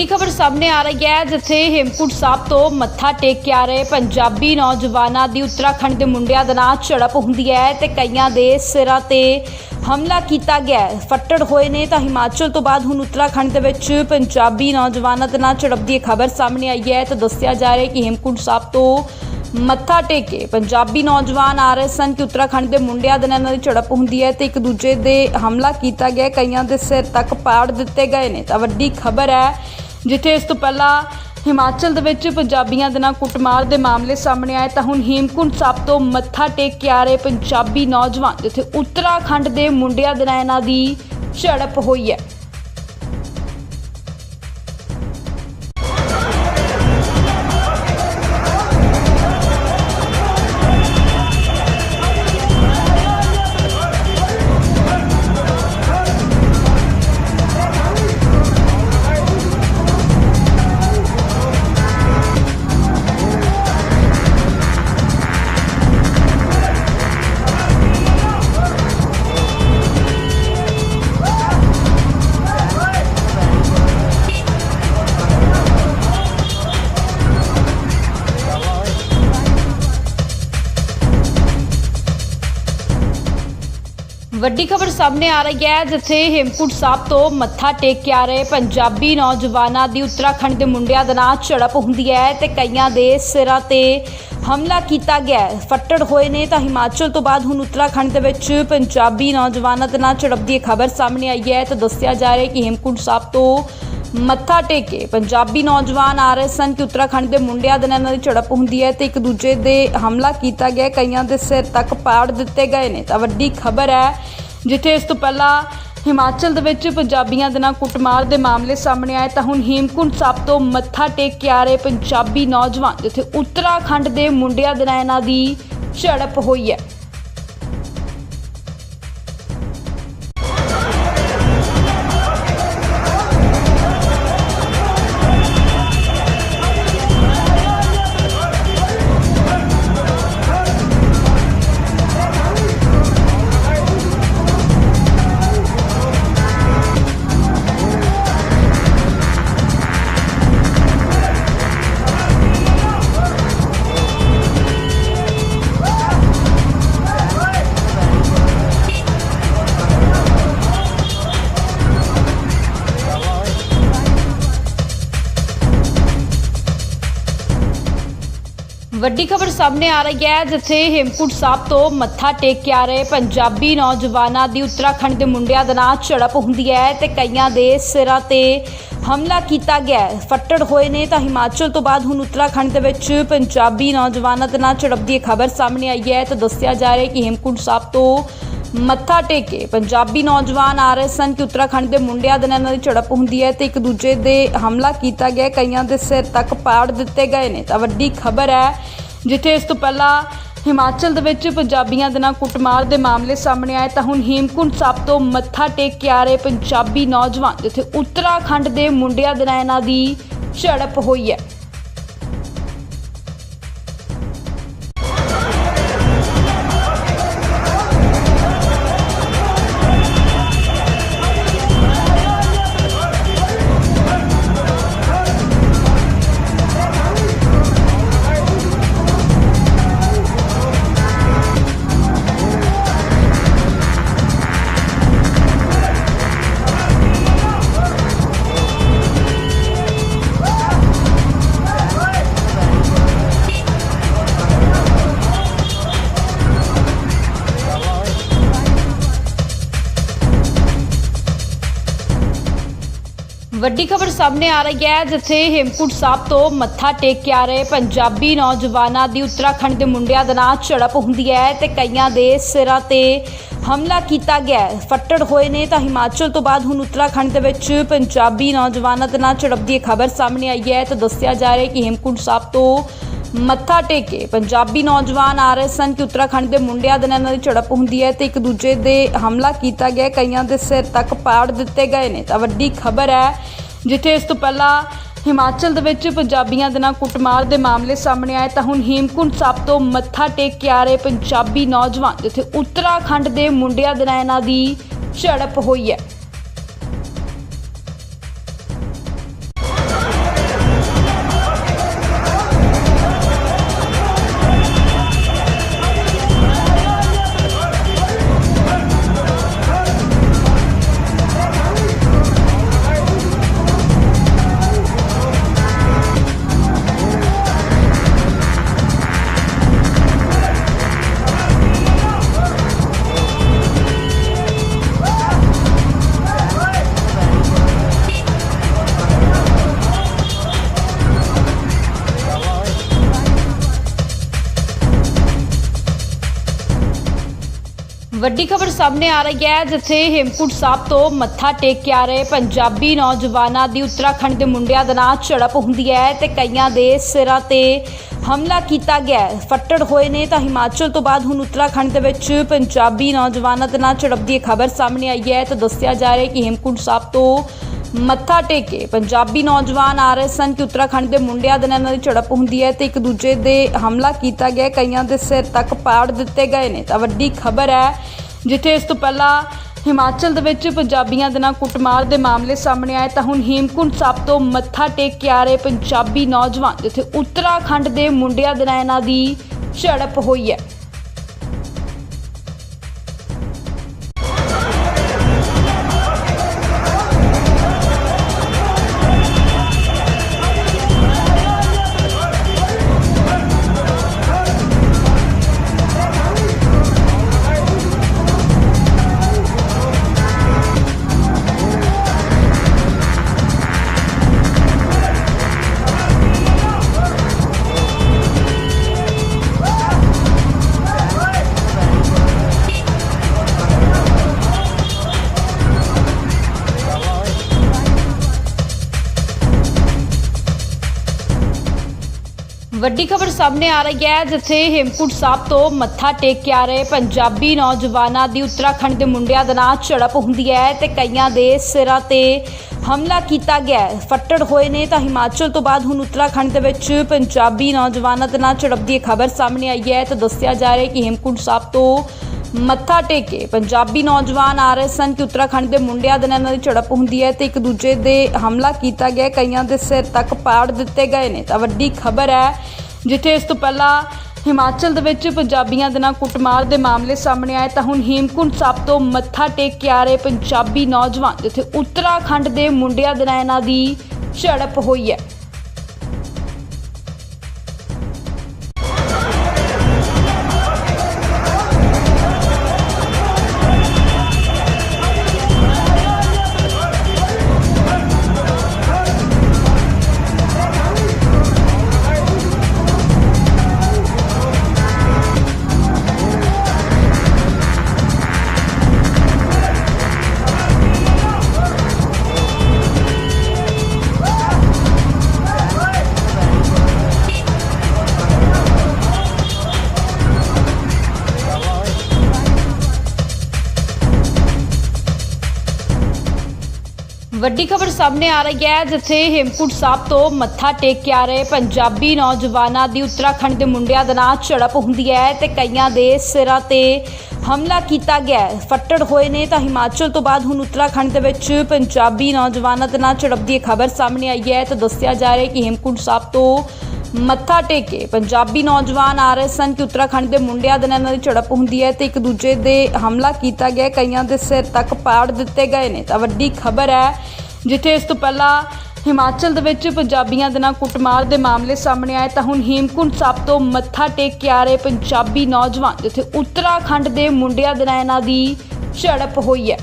ਵੱਡੀ ਖਬਰ ਸਾਹਮਣੇ ਆ ਰਹੀ ਹੈ, ਜਿੱਥੇ ਹੇਮਕੁੰਟ ਸਾਹਿਬ ਤੋਂ ਮੱਥਾ ਟੇਕ ਕੇ ਆ ਰਹੇ ਪੰਜਾਬੀ ਨੌਜਵਾਨਾਂ ਦੀ ਉੱਤਰਾਖੰਡ ਦੇ ਮੁੰਡਿਆਂ ਦੇ ਨਾਲ ਝੜਪ ਹੁੰਦੀ ਹੈ ਤੇ ਕਈਆਂ ਦੇ ਸਿਰਾਂ ਤੇ ਹਮਲਾ ਕੀਤਾ ਗਿਆ ਫੱਟੜ ਹੋਏ ਨੇ ਤਾਂ ਹਿਮਾਚਲ ਤੋਂ ਬਾਅਦ ਹੁਣ ਉੱਤਰਾਖੰਡ ਦੇ ਵਿੱਚ ਪੰਜਾਬੀ ਨੌਜਵਾਨਾਂ ਦੇ ਨਾਲ ਝੜਪ ਦੀ ਇਹ ਖਬਰ ਸਾਹਮਣੇ ਆਈ ਹੈ ਤਾਂ ਦੱਸਿਆ ਜਾ ਰਿਹਾ ਹੈ ਕਿ ਹੇਮਕੁੰਟ ਸਾਹਿਬ ਤੋਂ ਮੱਥਾ ਟੇਕੇ ਪੰਜਾਬੀ ਨੌਜਵਾਨ ਆ ਰਹੇ ਸਨ ਕਿ ਉੱਤਰਾਖੰਡ ਦੇ ਮੁੰਡਿਆਂ ਦੇ ਨਾਲ ਇਹਨਾਂ ਦੀ ਝੜਪ ਹੁੰਦੀ ਹੈ ਤੇ ਇੱਕ ਦੂਜੇ ਦੇ ਹਮਲਾ ਕੀਤਾ ਗਿਆ ਕਈਆਂ ਦੇ ਸਿਰ ਤੱਕ ਪਾੜ ਦਿੱਤੇ ਗਏ ਨੇ। ਤਾਂ ਵੱਡੀ ਖਬਰ ਹੈ ਜਿੱਥੇ ਇਸ ਤੋਂ ਪਹਿਲਾਂ ਹਿਮਾਚਲ ਦੇ ਵਿੱਚ ਪੰਜਾਬੀਆਂ ਦੇ ਨਾਲ ਕੁੱਟਮਾਰ ਦੇ ਮਾਮਲੇ ਸਾਹਮਣੇ ਆਏ, ਤਾਂ ਹੁਣ ਹੇਮਕੁੰਟ ਸਾਹਿਬ ਤੋਂ ਮੱਥਾ ਟੇਕ ਕੇ ਆ ਰਹੇ ਪੰਜਾਬੀ ਨੌਜਵਾਨ, ਜਿੱਥੇ ਉੱਤਰਾਖੰਡ ਦੇ ਮੁੰਡਿਆਂ ਦੇ ਨਾਲ ਇਹਨਾਂ ਦੀ ਝੜਪ ਹੋਈ ਹੈ। ਵੱਡੀ ਖਬਰ ਸਾਹਮਣੇ ਆ ਰਹੀ ਹੈ, ਜਿੱਥੇ ਹੇਮਕੁੰਟ ਸਾਹਿਬ ਤੋਂ ਮੱਥਾ ਟੇਕ ਕੇ ਆ ਰਹੇ ਪੰਜਾਬੀ ਨੌਜਵਾਨਾਂ ਦੀ ਉੱਤਰਾਖੰਡ ਦੇ ਮੁੰਡਿਆਂ ਦੇ ਨਾਲ ਝੜਪ ਹੁੰਦੀ ਹੈ ਤੇ ਕਈਆਂ ਦੇ ਸਿਰਾਂ ਤੇ ਹਮਲਾ ਕੀਤਾ ਗਿਆ ਫੱਟੜ ਹੋਏ ਨੇ ਤਾਂ ਹਿਮਾਚਲ ਤੋਂ ਬਾਅਦ ਹੁਣ ਉੱਤਰਾਖੰਡ ਦੇ ਵਿੱਚ ਪੰਜਾਬੀ ਨੌਜਵਾਨਾਂ ਦੇ ਨਾਲ ਝੜਪ ਦੀ ਇਹ ਖਬਰ ਸਾਹਮਣੇ ਆਈ ਹੈ ਤਾਂ ਦੱਸਿਆ ਜਾ ਰਿਹਾ ਹੈ ਕਿ ਹੇਮਕੁੰਟ ਸਾਹਿਬ ਤੋਂ ਮੱਥਾ ਟੇਕੇ ਪੰਜਾਬੀ ਨੌਜਵਾਨ ਆ ਰਹੇ ਸਨ ਕਿ ਉੱਤਰਾਖੰਡ ਦੇ ਮੁੰਡਿਆਂ ਦੇ ਨਾਲ ਇਹਨਾਂ ਦੀ ਝੜਪ ਹੁੰਦੀ ਹੈ ਤੇ ਇੱਕ ਦੂਜੇ ਦੇ ਹਮਲਾ ਕੀਤਾ ਗਿਆ ਕਈਆਂ ਦੇ ਸਿਰ ਤੱਕ ਪਾੜ ਦਿੱਤੇ ਗਏ ਨੇ। ਤਾਂ ਵੱਡੀ ਖਬਰ ਹੈ ਜਿੱਥੇ ਇਸ ਤੋਂ ਪਹਿਲਾਂ ਹਿਮਾਚਲ ਦੇ ਵਿੱਚ ਪੰਜਾਬੀਆਂ ਦੇ ਨਾਲ ਕੁੱਟਮਾਰ ਦੇ ਮਾਮਲੇ ਸਾਹਮਣੇ ਆਏ, ਤਾਂ ਹੁਣ ਹੇਮਕੁੰਟ ਸਾਹਿਬ ਤੋਂ ਮੱਥਾ ਟੇਕ ਕੇ ਆ ਰਹੇ ਪੰਜਾਬੀ ਨੌਜਵਾਨ, ਜਿੱਥੇ ਉੱਤਰਾਖੰਡ ਦੇ ਮੁੰਡਿਆਂ ਦੇ ਨਾਲ ਇਹਨਾਂ ਦੀ ਝੜਪ ਹੋਈ ਹੈ। ਵੱਡੀ ਖਬਰ ਸਾਹਮਣੇ ਆ ਰਹੀ ਹੈ, ਜਿੱਥੇ ਹੇਮਕੁੰਟ ਸਾਹਿਬ ਤੋਂ ਮੱਥਾ ਟੇਕ ਕੇ ਆ ਰਹੇ ਪੰਜਾਬੀ ਨੌਜਵਾਨਾਂ ਦੀ ਉੱਤਰਾਖੰਡ ਦੇ ਮੁੰਡਿਆਂ ਦੇ ਨਾਲ ਝੜਪ ਹੁੰਦੀ ਹੈ ਤੇ ਕਈਆਂ ਦੇ ਸਿਰਾਂ ਤੇ ਹਮਲਾ ਕੀਤਾ ਗਿਆ ਫੱਟੜ ਹੋਏ ਨੇ ਤਾਂ ਹਿਮਾਚਲ ਤੋਂ ਬਾਅਦ ਹੁਣ ਉੱਤਰਾਖੰਡ ਦੇ ਵਿੱਚ ਪੰਜਾਬੀ ਨੌਜਵਾਨਾਂ ਦੇ ਨਾਲ ਝੜਪ ਦੀ ਇਹ ਖਬਰ ਸਾਹਮਣੇ ਆਈ ਹੈ ਤਾਂ ਦੱਸਿਆ ਜਾ ਰਿਹਾ ਹੈ ਕਿ ਹੇਮਕੁੰਟ ਸਾਹਿਬ ਤੋਂ ਮੱਥਾ ਟੇਕੇ। ਪੰਜਾਬੀ ਨੌਜਵਾਨ ਆ ਰਹੇ ਸਨ ਕਿ ਉੱਤਰਾਖੰਡ ਦੇ ਮੁੰਡਿਆਂ ਦੇ ਨਾਲ ਇਹਨਾਂ ਦੀ ਝੜਪ ਹੁੰਦੀ ਹੈ ਤੇ ਇੱਕ ਦੂਜੇ ਦੇ ਹਮਲਾ ਕੀਤਾ ਗਿਆ ਕਈਆਂ ਦੇ ਸਿਰ ਤੱਕ ਪਾੜ ਦਿੱਤੇ ਗਏ ਨੇ। ਤਾਂ ਵੱਡੀ ਖਬਰ ਹੈ, ਜਿੱਥੇ ਇਸ ਤੋਂ ਪਹਿਲਾਂ ਹਿਮਾਚਲ ਦੇ ਵਿੱਚ ਪੰਜਾਬੀਆਂ ਦੇ ਨਾਲ ਕੁੱਟਮਾਰ ਦੇ ਮਾਮਲੇ ਸਾਹਮਣੇ ਆਏ, ਤਾਂ ਹੁਣ ਹੇਮਕੁੰਟ ਸਾਹਿਬ ਤੋਂ ਮੱਥਾ ਟੇਕ ਕੇ ਆ ਰਹੇ ਪੰਜਾਬੀ ਨੌਜਵਾਨ, ਜਿੱਥੇ ਉੱਤਰਾਖੰਡ ਦੇ ਮੁੰਡਿਆਂ ਦੇ ਨਾਲ ਇਹਨਾਂ ਦੀ ਝੜਪ ਹੋਈ ਹੈ। ਵੱਡੀ ਖਬਰ ਸਾਹਮਣੇ ਆ ਰਹੀ ਹੈ, ਜਿੱਥੇ ਹੇਮਕੁੰਟ ਸਾਹਿਬ ਤੋਂ ਮੱਥਾ ਟੇਕ ਕੇ ਆ ਰਹੇ ਪੰਜਾਬੀ ਨੌਜਵਾਨਾਂ ਦੀ ਉੱਤਰਾਖੰਡ ਦੇ ਮੁੰਡਿਆਂ ਦੇ ਨਾਲ ਝੜਪ ਹੁੰਦੀ ਹੈ ਤੇ ਕਈਆਂ ਦੇ ਸਿਰਾਂ ਤੇ ਹਮਲਾ ਕੀਤਾ ਗਿਆ ਫੱਟੜ ਹੋਏ ਨੇ ਤਾਂ ਹਿਮਾਚਲ ਤੋਂ ਬਾਅਦ ਹੁਣ ਉੱਤਰਾਖੰਡ ਦੇ ਵਿੱਚ ਪੰਜਾਬੀ ਨੌਜਵਾਨਾਂ ਦੇ ਨਾਲ ਝੜਪ ਦੀ ਇਹ ਖਬਰ ਸਾਹਮਣੇ ਆਈ ਹੈ ਤਾਂ ਦੱਸਿਆ ਜਾ ਰਿਹਾ ਹੈ ਕਿ ਹੇਮਕੁੰਟ ਸਾਹਿਬ ਤੋਂ ਮੱਥਾ ਟੇਕੇ। ਪੰਜਾਬੀ ਨੌਜਵਾਨ ਆ ਰਹੇ ਸਨ ਕਿ ਉੱਤਰਾਖੰਡ ਦੇ ਮੁੰਡਿਆਂ ਦੇ ਨਾਲ ਦੀ ਝੜਪ ਹੁੰਦੀ ਹੈ ਤੇ ਇੱਕ ਦੂਜੇ ਦੇ ਹਮਲਾ ਕੀਤਾ ਗਿਆ ਕਈਆਂ ਦੇ ਸਿਰ ਤੱਕ ਪਾੜ ਦਿੱਤੇ ਗਏ ਨੇ। ਤਾਂ ਵੱਡੀ ਖਬਰ ਹੈ, ਜਿੱਥੇ ਇਸ ਤੋਂ ਪਹਿਲਾਂ ਹਿਮਾਚਲ ਦੇ ਵਿੱਚ ਪੰਜਾਬੀਆਂ ਦੇ ਨਾਲ ਕੁੱਟਮਾਰ ਦੇ ਮਾਮਲੇ ਸਾਹਮਣੇ ਆਏ, ਤਾਂ ਹੁਣ ਹੇਮਕੁੰਟ ਸਾਹਿਬ ਤੋਂ ਮੱਥਾ ਟੇਕ ਕੇ ਆ ਰਹੇ ਪੰਜਾਬੀ ਨੌਜਵਾਨ, ਜਿੱਥੇ ਉੱਤਰਾਖੰਡ ਦੇ ਮੁੰਡਿਆਂ ਦੇ ਨਾਲ ਇਹਨਾਂ ਦੀ ਝੜਪ ਹੋਈ ਹੈ। ਵੱਡੀ ਖਬਰ ਸਾਹਮਣੇ ਆ ਰਹੀ ਹੈ, ਜਿੱਥੇ ਹੇਮਕੁੰਟ ਸਾਹਿਬ ਤੋਂ ਮੱਥਾ ਟੇਕ ਕੇ ਆ ਰਹੇ ਪੰਜਾਬੀ ਨੌਜਵਾਨਾਂ ਦੀ ਉੱਤਰਾਖੰਡ ਦੇ ਮੁੰਡਿਆਂ ਦੇ ਨਾਲ ਝੜਪ ਹੁੰਦੀ ਹੈ ਤੇ ਕਈਆਂ ਦੇ ਸਿਰਾਂ ਤੇ ਹਮਲਾ ਕੀਤਾ ਗਿਆ ਫੱਟੜ ਹੋਏ ਨੇ ਤਾਂ ਹਿਮਾਚਲ ਤੋਂ ਬਾਅਦ ਹੁਣ ਉੱਤਰਾਖੰਡ ਦੇ ਵਿੱਚ ਪੰਜਾਬੀ ਨੌਜਵਾਨਾਂ ਦੇ ਨਾਲ ਝੜਪ ਦੀ ਇਹ ਖਬਰ ਸਾਹਮਣੇ ਆਈ ਹੈ ਤਾਂ ਦੱਸਿਆ ਜਾ ਰਿਹਾ ਹੈ ਕਿ ਹੇਮਕੁੰਟ ਸਾਹਿਬ ਤੋਂ ਮੱਥਾ ਟੇਕੇ ਪੰਜਾਬੀ ਨੌਜਵਾਨ ਆ ਰਹੇ ਸਨ ਕਿ ਉੱਤਰਾਖੰਡ ਦੇ ਮੁੰਡਿਆਂ ਦੇ ਨਾਲ ਇਹਨਾਂ ਦੀ ਝੜਪ ਹੁੰਦੀ ਹੈ ਤੇ ਇੱਕ ਦੂਜੇ ਦੇ ਹਮਲਾ ਕੀਤਾ ਗਿਆ ਕਈਆਂ ਦੇ ਸਿਰ ਤੱਕ ਪਾੜ ਦਿੱਤੇ ਗਏ ਨੇ। ਤਾਂ ਵੱਡੀ ਖਬਰ ਹੈ, ਜਿੱਥੇ ਇਸ ਤੋਂ ਪਹਿਲਾਂ ਹਿਮਾਚਲ ਦੇ ਵਿੱਚ ਪੰਜਾਬੀਆਂ ਦੇ ਨਾਲ ਕੁੱਟਮਾਰ ਦੇ ਮਾਮਲੇ ਸਾਹਮਣੇ ਆਏ, ਤਾਂ ਹੁਣ ਹੇਮਕੁੰਟ ਸਾਹਿਬ ਤੋਂ ਮੱਥਾ ਟੇਕ ਕੇ ਆ ਰਹੇ ਪੰਜਾਬੀ ਨੌਜਵਾਨ, ਜਿੱਥੇ ਉੱਤਰਾਖੰਡ ਦੇ ਮੁੰਡਿਆਂ ਦੇ ਨਾਲ ਇਹਨਾਂ ਦੀ ਝੜਪ ਹੋਈ ਹੈ। ਵੱਡੀ ਖਬਰ ਸਾਹਮਣੇ ਆ ਰਹੀ ਹੈ, ਜਿੱਥੇ ਹੇਮਕੁੰਟ ਸਾਹਿਬ ਤੋਂ ਮੱਥਾ ਟੇਕ ਕੇ ਆ ਰਹੇ ਪੰਜਾਬੀ ਨੌਜਵਾਨਾਂ ਦੀ ਉੱਤਰਾਖੰਡ ਦੇ ਮੁੰਡਿਆਂ ਦੇ ਨਾਲ ਝੜਪ ਹੁੰਦੀ ਹੈ ਤੇ ਕਈਆਂ ਦੇ ਸਿਰਾਂ ਤੇ ਹਮਲਾ ਕੀਤਾ ਗਿਆ ਫੱਟੜ ਹੋਏ ਨੇ ਤਾਂ ਹਿਮਾਚਲ ਤੋਂ ਬਾਅਦ ਹੁਣ ਉੱਤਰਾਖੰਡ ਦੇ ਵਿੱਚ ਪੰਜਾਬੀ ਨੌਜਵਾਨਾਂ ਦੇ ਨਾਲ ਝੜਪ ਦੀ ਇਹ ਖਬਰ ਸਾਹਮਣੇ ਆਈ ਹੈ ਤਾਂ ਦੱਸਿਆ ਜਾ ਰਿਹਾ ਹੈ ਕਿ ਹੇਮਕੁੰਟ ਸਾਹਿਬ ਤੋਂ ਮੱਥਾ ਟੇਕੇ ਪੰਜਾਬੀ ਨੌਜਵਾਨ ਆ ਰਹੇ ਸਨ ਕਿ ਉੱਤਰਾਖੰਡ ਦੇ ਮੁੰਡਿਆਂ ਦੇ ਨਾਲ ਇਹਨਾਂ ਦੀ ਝੜਪ ਹੁੰਦੀ ਹੈ ਤੇ ਇੱਕ ਦੂਜੇ ਦੇ ਹਮਲਾ ਕੀਤਾ ਗਿਆ ਕਈਆਂ ਦੇ ਸਿਰ ਤੱਕ ਪਾੜ ਦਿੱਤੇ ਗਏ ਨੇ। ਤਾਂ ਵੱਡੀ ਖਬਰ ਹੈ ਜਿੱਥੇ ਇਸ ਤੋਂ ਪਹਿਲਾਂ ਹਿਮਾਚਲ ਦੇ ਵਿੱਚ ਪੰਜਾਬੀਆਂ ਦੇ ਨਾਲ ਕੁੱਟਮਾਰ ਦੇ ਮਾਮਲੇ ਸਾਹਮਣੇ ਆਏ, ਤਾਂ ਹੁਣ ਹੇਮਕੁੰਟ ਸਾਹਿਬ ਤੋਂ ਮੱਥਾ ਟੇਕ ਕੇ ਆ ਰਹੇ ਪੰਜਾਬੀ ਨੌਜਵਾਨ, ਜਿੱਥੇ ਉੱਤਰਾਖੰਡ ਦੇ ਮੁੰਡਿਆਂ ਦੇ ਨਾਲ ਇਹਨਾਂ ਦੀ ਝੜਪ ਹੋਈ ਹੈ। ਵੱਡੀ ਖਬਰ ਸਾਹਮਣੇ ਆ ਰਹੀ ਹੈ, ਜਿੱਥੇ ਹੇਮਕੁੰਟ ਸਾਹਿਬ ਤੋਂ ਮੱਥਾ ਟੇਕ ਕੇ ਆ ਰਹੇ ਪੰਜਾਬੀ ਨੌਜਵਾਨਾਂ ਦੀ ਉੱਤਰਾਖੰਡ ਦੇ ਮੁੰਡਿਆਂ ਦੇ ਨਾਲ ਝੜਪ ਹੁੰਦੀ ਹੈ ਤੇ ਕਈਆਂ ਦੇ ਸਿਰਾਂ ਤੇ ਹਮਲਾ ਕੀਤਾ ਗਿਆ ਫੱਟੜ ਹੋਏ ਨੇ ਤਾਂ ਹਿਮਾਚਲ ਤੋਂ ਬਾਅਦ ਹੁਣ ਉੱਤਰਾਖੰਡ ਦੇ ਵਿੱਚ ਪੰਜਾਬੀ ਨੌਜਵਾਨਾਂ ਦੇ ਨਾਲ ਝੜਪ ਦੀ ਇਹ ਖਬਰ ਸਾਹਮਣੇ ਆਈ ਹੈ ਤਾਂ ਦੱਸਿਆ ਜਾ ਰਿਹਾ ਹੈ ਕਿ ਹੇਮਕੁੰਟ ਸਾਹਿਬ ਤੋਂ ਮੱਥਾ ਟੇਕੇ। ਪੰਜਾਬੀ ਨੌਜਵਾਨ ਆ ਰਹੇ ਸਨ ਕਿ ਉੱਤਰਾਖੰਡ ਦੇ ਮੁੰਡਿਆਂ ਦੇ ਨਾਲ ਦੀ ਝੜਪ ਹੁੰਦੀ ਹੈ ਤੇ ਇੱਕ ਦੂਜੇ ਦੇ ਹਮਲਾ ਕੀਤਾ ਗਿਆ ਕਈਆਂ ਦੇ ਸਿਰ ਤੱਕ ਪਾੜ ਦਿੱਤੇ ਗਏ ਨੇ। ਤਾਂ ਵੱਡੀ ਖਬਰ ਹੈ, ਜਿੱਥੇ ਇਸ ਤੋਂ ਪਹਿਲਾਂ ਹਿਮਾਚਲ ਦੇ ਵਿੱਚ ਪੰਜਾਬੀਆਂ ਦੇ ਨਾਲ ਕੁੱਟਮਾਰ ਦੇ ਮਾਮਲੇ ਸਾਹਮਣੇ ਆਏ, ਤਾਂ ਹੁਣ ਹੇਮਕੁੰਟ ਸਾਹਿਬ ਤੋਂ ਮੱਥਾ ਟੇਕ ਕੇ ਆ ਰਹੇ ਪੰਜਾਬੀ ਨੌਜਵਾਨ, ਜਿੱਥੇ ਉੱਤਰਾਖੰਡ ਦੇ ਮੁੰਡਿਆਂ ਦੇ ਨਾਲ ਇਹਨਾਂ ਦੀ ਝੜਪ ਹੋਈ ਹੈ।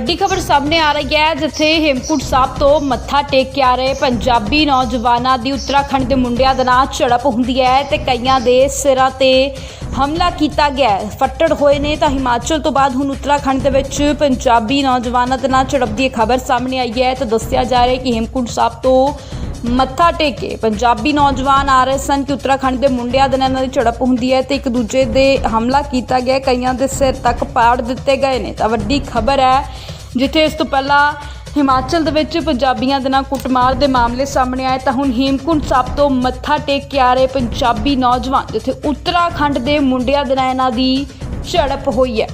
ਵੱਡੀ ਖਬਰ ਸਾਹਮਣੇ ਆ ਰਹੀ ਹੈ, ਜਿੱਥੇ ਹੇਮਕੁੰਟ ਸਾਹਿਬ ਤੋਂ ਮੱਥਾ ਟੇਕ ਕੇ ਆ ਰਹੇ ਪੰਜਾਬੀ ਨੌਜਵਾਨਾਂ ਦੀ ਉੱਤਰਾਖੰਡ ਦੇ ਮੁੰਡਿਆਂ ਦੇ ਨਾਲ ਝੜਪ ਹੁੰਦੀ ਹੈ ਤੇ ਕਈਆਂ ਦੇ ਸਿਰਾਂ ਤੇ ਹਮਲਾ ਕੀਤਾ ਗਿਆ ਫੱਟੜ ਹੋਏ ਨੇ ਤਾਂ ਹਿਮਾਚਲ ਤੋਂ ਬਾਅਦ ਹੁਣ ਉੱਤਰਾਖੰਡ ਦੇ ਵਿੱਚ ਪੰਜਾਬੀ ਨੌਜਵਾਨਾਂ ਦੇ ਨਾਲ ਝੜਪ ਦੀ ਇਹ ਖਬਰ ਸਾਹਮਣੇ ਆਈ ਹੈ ਤਾਂ ਦੱਸਿਆ ਜਾ ਰਿਹਾ ਹੈ ਕਿ ਹੇਮਕੁੰਟ ਸਾਹਿਬ ਤੋਂ ਮੱਥਾ ਟੇਕੇ। ਪੰਜਾਬੀ ਨੌਜਵਾਨ ਆ ਰਹੇ ਸਨ ਕਿ ਉੱਤਰਾਖੰਡ ਦੇ ਮੁੰਡਿਆਂ ਦੇ ਨਾਲ ਇਹਨਾਂ ਦੀ ਝੜਪ ਹੁੰਦੀ ਹੈ ਤੇ ਇੱਕ ਦੂਜੇ ਦੇ ਹਮਲਾ ਕੀਤਾ ਗਿਆ ਕਈਆਂ ਦੇ ਸਿਰ ਤੱਕ ਪਾੜ ਦਿੱਤੇ ਗਏ ਨੇ। ਤਾਂ ਵੱਡੀ ਖਬਰ ਹੈ, ਜਿੱਥੇ ਇਸ ਤੋਂ ਪਹਿਲਾਂ ਹਿਮਾਚਲ ਦੇ ਵਿੱਚ ਪੰਜਾਬੀਆਂ ਦੇ ਨਾਲ ਕੁੱਟਮਾਰ ਦੇ ਮਾਮਲੇ ਸਾਹਮਣੇ ਆਏ, ਤਾਂ ਹੁਣ ਹੇਮਕੁੰਟ ਸਾਹਿਬ ਤੋਂ ਮੱਥਾ ਟੇਕ ਕੇ ਆ ਰਹੇ ਪੰਜਾਬੀ ਨੌਜਵਾਨ, ਜਿੱਥੇ ਉੱਤਰਾਖੰਡ ਦੇ ਮੁੰਡਿਆਂ ਦੇ ਨਾਲ ਇਹਨਾਂ ਦੀ ਝੜਪ ਹੋਈ ਹੈ।